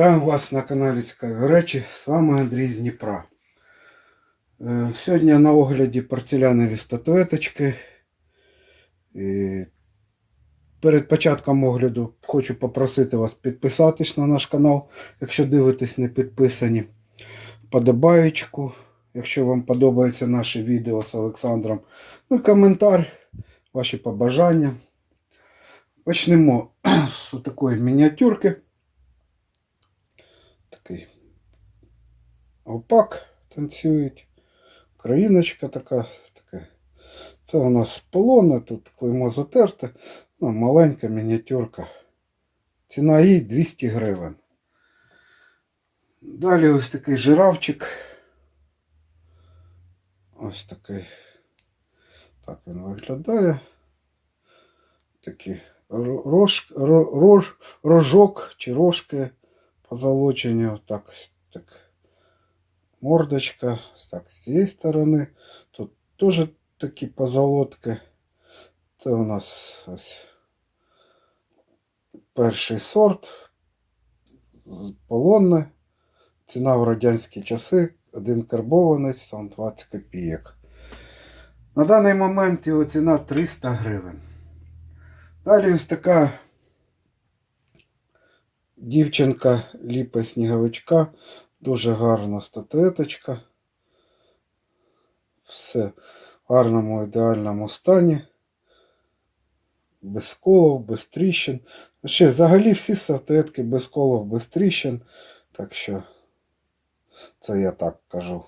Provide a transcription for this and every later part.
Вітаю вас на каналі Цікаві речі. З вами Андрій з Дніпра. Е, Сьогодні на огляді порцелянові статуеточки. І перед початком огляду хочу попросити вас підписатись на наш канал, якщо дивитесь не підписані. Подобаєчку, якщо вам подобається наше відео з Олександром. Ну і коментар, ваші побажання. Почнемо з такої мініатюрки. Такий опак танцюють. Країночка така. така. Це у нас полона, тут клеймо затерте. Ну, маленька мініатюрка. Ціна її 200 гривень. Далі ось такий жирафчик. Ось такий. Так він виглядає. Такі рож, рож, рожок чи рожки позолочені. Так, так. Мордочка. Так, з цієї сторони. Тут теж такі позолотки. Це у нас ось перший сорт. Полонне. Ціна в радянські часи. Один карбованець, там 20 копійок. На даний момент його ціна 300 гривень. Далі ось така дівчинка ліпа сніговичка. Дуже гарна статуеточка. Все в гарному ідеальному стані. Без колов, без тріщин. Ще взагалі всі статуетки без колов, без тріщин. Так що це я так кажу.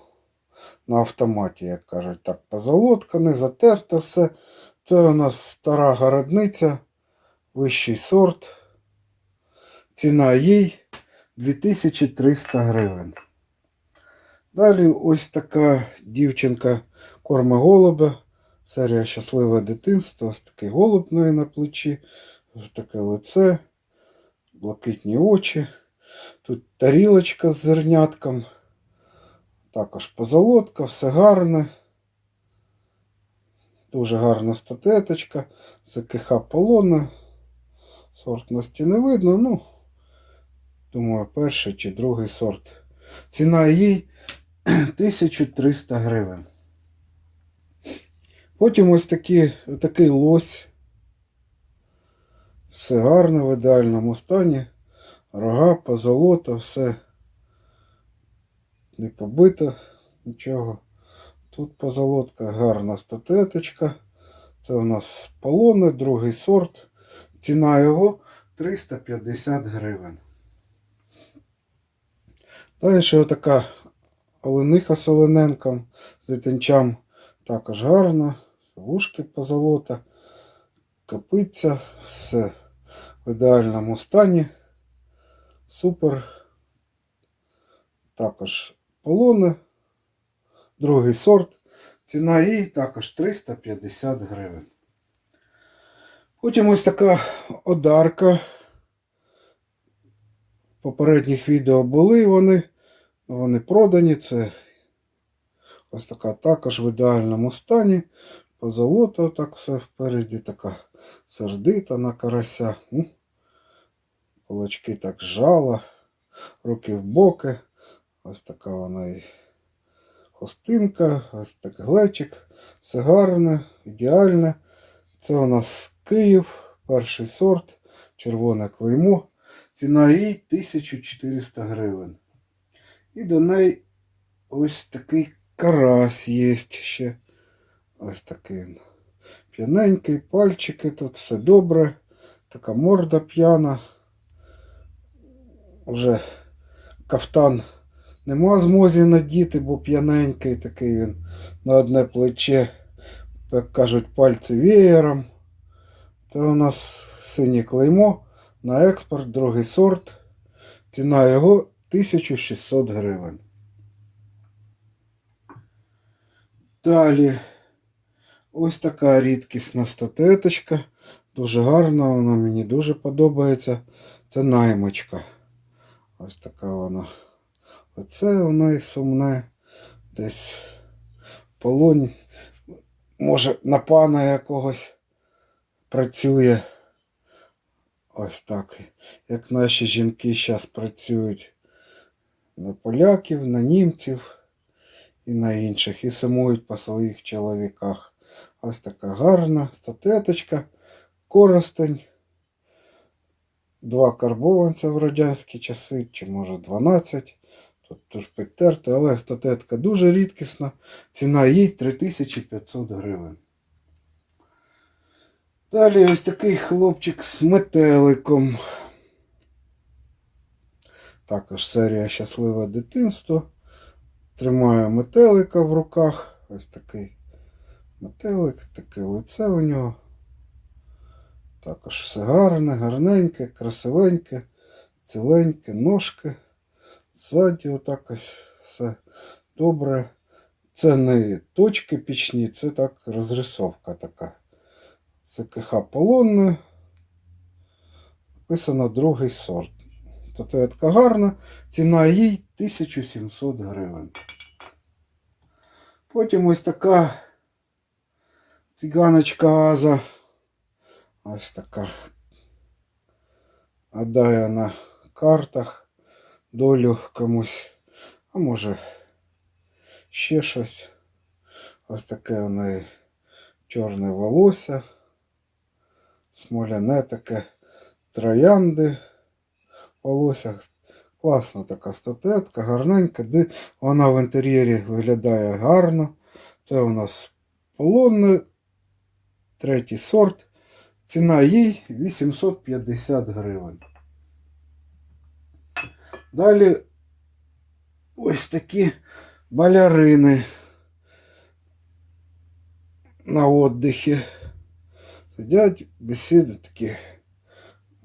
На автоматі, як кажуть, так, позолотка, не затерта все. Це у нас стара городниця, вищий сорт. Ціна їй 2300 гривень. Далі ось така дівчинка корма голуба. Серія щасливе дитинство. Ось такий голуб неї на плечі. Ось таке лице, блакитні очі. Тут тарілочка з зернятком. Також позолотка, все гарне. Дуже гарна статеточка. Це КХ полона. Сортності не видно, ну, думаю, перший чи другий сорт. Ціна їй 1300 гривень. Потім ось такі, такий лось. Все гарно в ідеальному стані. Рога, позолота, все не побито, нічого. Тут позолотка, гарна статеточка. Це у нас полони, другий сорт. Ціна його 350 гривень. Далі ще така олениха з олененком, з дитинчам також гарна. Вушки позолота, копиця, все в ідеальному стані. Супер. Також полони. Другий сорт. Ціна її також 350 гривень. Потім ось така одарка. Попередніх відео були вони. Вони продані. Це ось така також в ідеальному стані. Позолота так все впереді, така сердита на карася. Кулачки так жала, руки в боки. Ось така вона і хостинка, ось так глечик. Все гарне, ідеальне. Це у нас Київ, перший сорт, червоне клеймо. Ціна їй 1400 гривень. І до неї ось такий карась є ще. Ось такий п'яненький, пальчики, тут все добре. Така морда п'яна. Вже кафтан нема змозі надіти, бо п'яненький такий він на одне плече, як кажуть, пальці веєром. Це у нас синє клеймо на експорт, другий сорт. Ціна його 1600 гривень. Далі ось така рідкісна статеточка. Дуже гарна, вона мені дуже подобається. Це наймочка. Ось така вона. Лице воно і сумне. Десь в полоні. Може на пана якогось працює. Ось так. Як наші жінки зараз працюють на поляків, на німців і на інших, і сумують по своїх чоловіках. Ось така гарна статуеточка, коростень. Два карбованця в радянські часи, чи може 12. Тут теж підтерти, але статуетка дуже рідкісна. Ціна їй 3500 гривень. Далі ось такий хлопчик з метеликом. Також серія Щасливе дитинство. Тримає метелика в руках. Ось такий метелик, таке лице у нього. Також все гарне, гарненьке, красивеньке, ціленьке, ножки. Ззаді отак ось все добре. Це не точки пічні, це так розрисовка така. ЦКХ полонне. Написано другий сорт. Статуетка гарна, ціна їй 1700 гривень. Потім ось така циганочка Аза. Ось така. Гадає на картах долю комусь. А може ще щось. Ось таке у неї чорне волосся. Смоляне таке троянди в волоссях. Класна така статуетка, гарненька. Де вона в інтер'єрі виглядає гарно. Це у нас полонне, третій сорт. Ціна їй 850 гривень. Далі ось такі балярини на отдихі. Сидять, бесіди такі,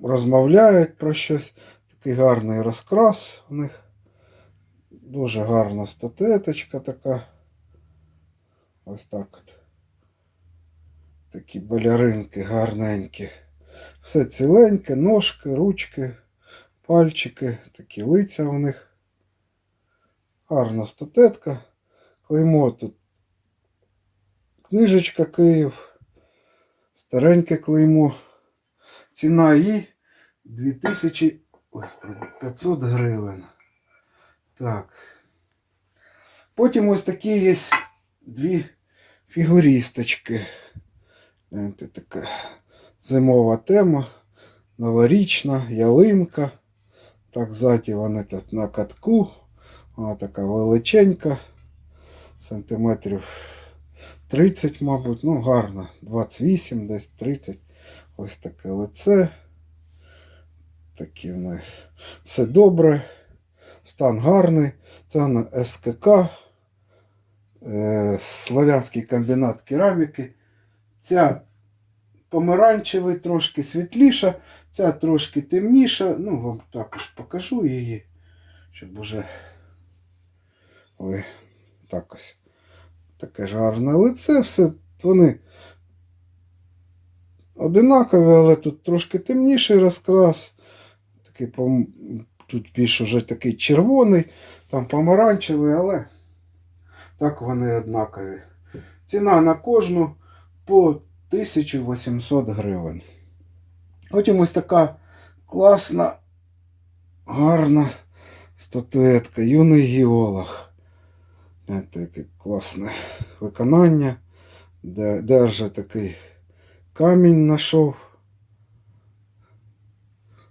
розмовляють про щось. Такий гарний розкрас у них. Дуже гарна статуеточка така. Ось так от. Такі баляринки гарненькі. Все ціленьке, ножки, ручки, пальчики, такі лиця у них. Гарна статетка. Клеймо тут книжечка Київ. Стареньке клеймо. Ціна її 2500 гривень. Так. Потім ось такі є дві фігуристочки. Гляньте, така зимова тема, новорічна, ялинка. Так, ззаді вони тут на катку. Вона така величенька. Сантиметрів 30, мабуть. Ну, гарно. 28, десь 30. Ось таке лице. Такі в них. Все добре. Стан гарний. Це на СКК. Е, Славянський комбінат кераміки. Ця помаранчевий трошки світліша, ця трошки темніша. Ну, вам також покажу її, щоб уже ви так ось. Таке ж гарне лице, все вони одинакові, але тут трошки темніший розкрас. Такий, тут більш уже такий червоний, там помаранчевий, але так вони однакові. Ціна на кожну по 1800 гривень. Потім ось така класна, гарна статуетка, юний геолог. Яке класне виконання. Де, держить такий камінь знайшов,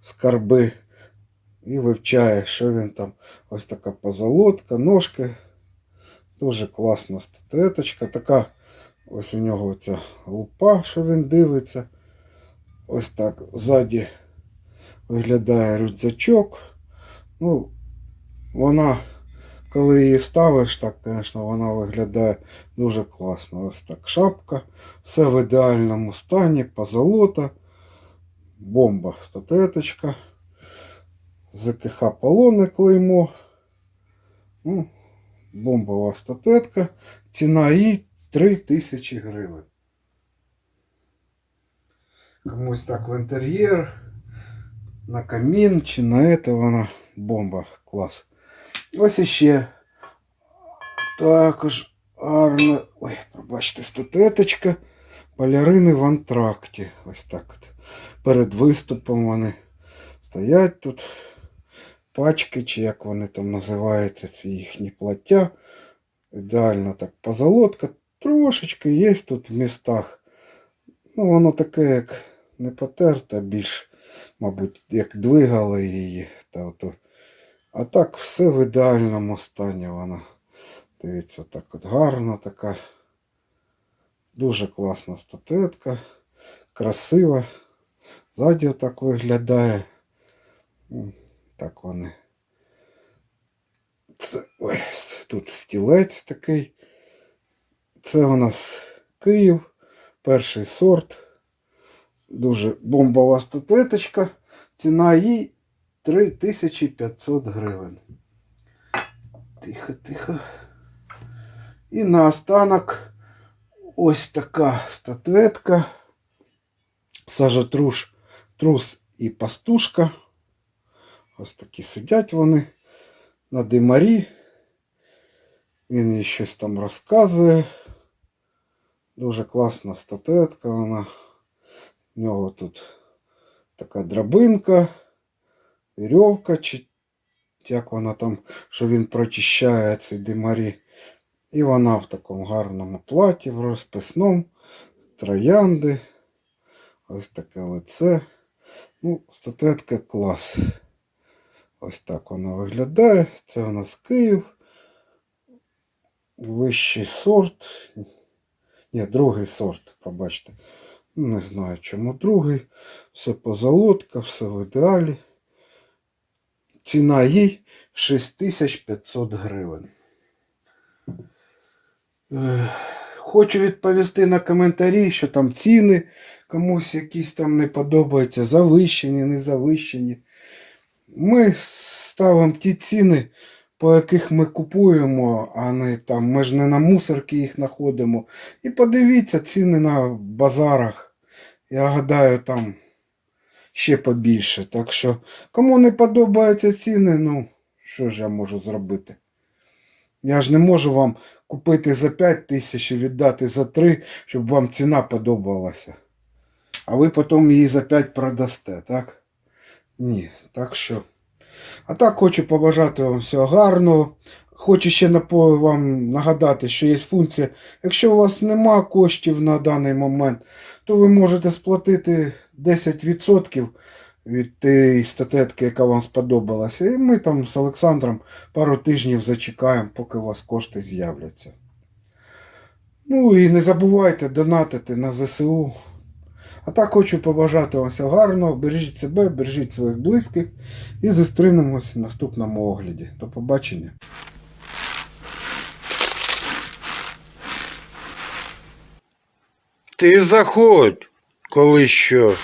скарби. І вивчає, що він там. Ось така позолотка, ножки. Дуже класна статуеточка. Така ось у нього ця лупа, що він дивиться. Ось так ззаді виглядає рюкзачок. Ну, вона, коли її ставиш, так, звісно, вона виглядає дуже класно. Ось так шапка. Все в ідеальному стані, позолота. Бомба, статуеточка. ЗКХ полоне клеймо. Ну, бомбова статуетка. Ціна її 3000 гривень. Комусь так в інтер'єр, на камін чи на це вона бомба. Клас. Ось іще також гарна. Ой, пробачте, статуеточка. балерини в антракті. Ось так от. Перед виступом вони стоять тут. Пачки, чи як вони там називаються, ці їхні плаття. Ідеально так позолотка. Трошечки є тут в містах. Ну, воно таке, як не потерте, більш, мабуть, як двигали її. Та ото. А так все в ідеальному стані вона. Дивіться, так от гарна така. Дуже класна статуетка. Красива. Ззаді так виглядає. Так вони. Це, ой, тут стілець такий. Це у нас Київ. Перший сорт. Дуже бомбова статуеточка. Ціна їй 3500 гривень. Тихо, тихо. І наостанок ось така статуетка. Сажатруш, трус і пастушка. Ось такі сидять вони на димарі. Він їй щось там розказує. Дуже класна статуетка вона. У нього тут така драбинка, вірьовка, чи як вона там, що він прочищає ці димарі. І вона в такому гарному платі, в розписному, троянди. Ось таке лице. Ну, статуетка клас. Ось так вона виглядає. Це у нас Київ. Вищий сорт. Ні, другий сорт, пробачте. Ну, Не знаю, чому другий. Все позолотка, все в ідеалі. Ціна їй 6500 гривень. Хочу відповісти на коментарі, що там ціни комусь якісь там не подобаються, завищені, не завищені. Ми ставимо ті ціни, по яких ми купуємо, а не там, ми ж не на мусорки їх знаходимо. І подивіться ціни на базарах. Я гадаю, там ще побільше. Так що, кому не подобаються ціни, ну, що ж я можу зробити? Я ж не можу вам купити за 5 тисяч і віддати за 3, щоб вам ціна подобалася. А ви потім її за 5 продасте, так? Ні, так що. А так хочу побажати вам всього гарного. Хочу ще вам нагадати, що є функція. Якщо у вас нема коштів на даний момент, то ви можете сплатити 10% від тієї статетки, яка вам сподобалася. І ми там з Олександром пару тижнів зачекаємо, поки у вас кошти з'являться. Ну і не забувайте донатити на ЗСУ. А так хочу побажати вам всього гарного. Бережіть себе, бережіть своїх близьких і зустрінемось в наступному огляді. До побачення. Ти заходь, коли що.